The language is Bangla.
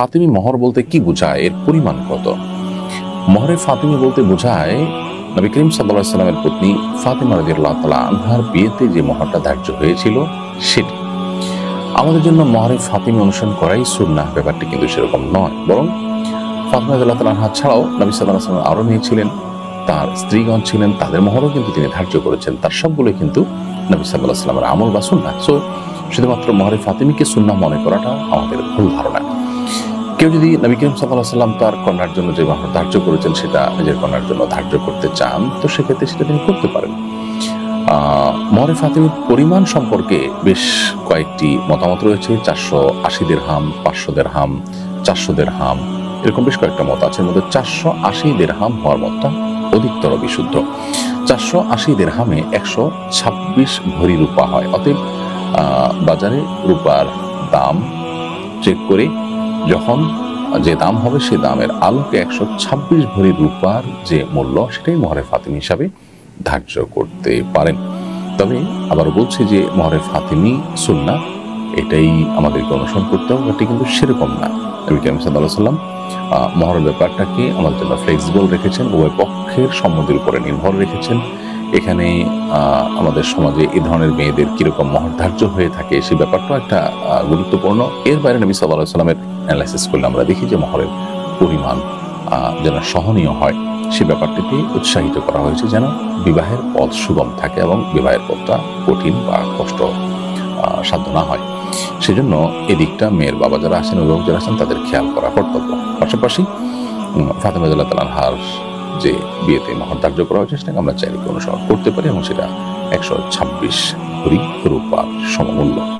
ফাতিমি মহর বলতে কি বোঝায়? এর পরিমাণ কত? মহরে ফাতিমি বলতে বোঝায়, নবী করিম সাল্লাহ সাল্লামের পত্নী ফাতিমা রাদিয়াল্লাহু তাআলা আনহার বিয়েতে যে মহরটা ধার্য হয়েছিল, সেটি। আমাদের জন্য মহরে ফাতিমি অনুসরণ করাই সুন্নাহ, ব্যাপারটি কিন্তু সেরকম নয়। বরং ফাতিমা রাদিয়াল্লাহু তাআলা আনহা ছাড়াও নবী সাল্লাল্লাহু আলাইহি আরও আরও মেয়ে তার স্ত্রীগণ ছিলেন, তাদের মহরও কিন্তু তিনি ধার্য করেছেন। তার সবগুলোই কিন্তু নবী আলাইহি সাল্লামের আমল বা সুন্নাহ। সো, শুধুমাত্র মহরে ফাতিমিকে সুন্নাহ মনে করাটা আমাদের ভুল ধারণা। কেউ যদি নবী করিম সাল্লাহ সাল্লাম তার কন্যার জন্য যে মহর ধার্য করেছেন, সেটা নিজের কন্যার জন্য ধার্য করতে চান, তো সেক্ষেত্রে সেটা তিনি করতে পারেন। মহরে ফাতিমির পরিমাণ সম্পর্কে বেশ কয়েকটি মতামত রয়েছে। চারশো আশি হাম পাঁচশো হাম চারশো হাম এরকম বেশ কয়েকটা মত আছে। মধ্যে চারশো আশি হাম হওয়ার মতটা অধিকতর বিশুদ্ধ। চারশো আশি হামে একশো ছাব্বিশ ভরি রূপা হয়। অতএব বাজারে রূপার দাম চেক করে যখন যে দাম হবে, সে দামের আলোকে একশো ছাব্বিশ ভরি রূপার যে মূল্য, সেটাই মহরে ফাতিমি হিসাবে ধার্য করতে পারেন। তবে আবার বলছি যে, মহরে ফাতিমি সুন্না এটাই আমাদেরকে অনুসরণ করতে হবে। এটি কিন্তু সেরকম না। নবী করিম সাল্লাহ সাল্লাম মহরের ব্যাপারটাকে আমাদের জন্য ফ্লেক্সিবল রেখেছেন, উভয় পক্ষের সম্মতির উপরে নির্ভর রেখেছেন। এখানে আমাদের সমাজে এই ধরনের মেয়েদের কীরকম মহর ধার্য হয়ে থাকে সে ব্যাপারটাও একটা গুরুত্বপূর্ণ। এর বাইরে নবী সাল্লাহ সাল্লামের অ্যানালাইসিস করলে আমরা দেখি যে মহরের পরিমাণ যেন সহনীয় হয়, সে ব্যাপারটিকে উৎসাহিত করা হয়েছে যেন বিবাহের পথ সুগম থাকে এবং বিবাহের পথটা কঠিন বা কষ্ট সাধ্য না হয়। সেজন্য এদিকটা মেয়ের বাবা যারা আছেন, অভিভাবক যারা আছেন, তাদের খেয়াল করা কর্তব্য। পাশাপাশি ফাতেমা তালাহার যে বিয়েতে মহর ধার্য করা হয়েছে সেটাকে আমরা চাইলে অনুসরণ করতে পারি এবং সেটা একশো ছাব্বিশ রূপার সমমূল্য।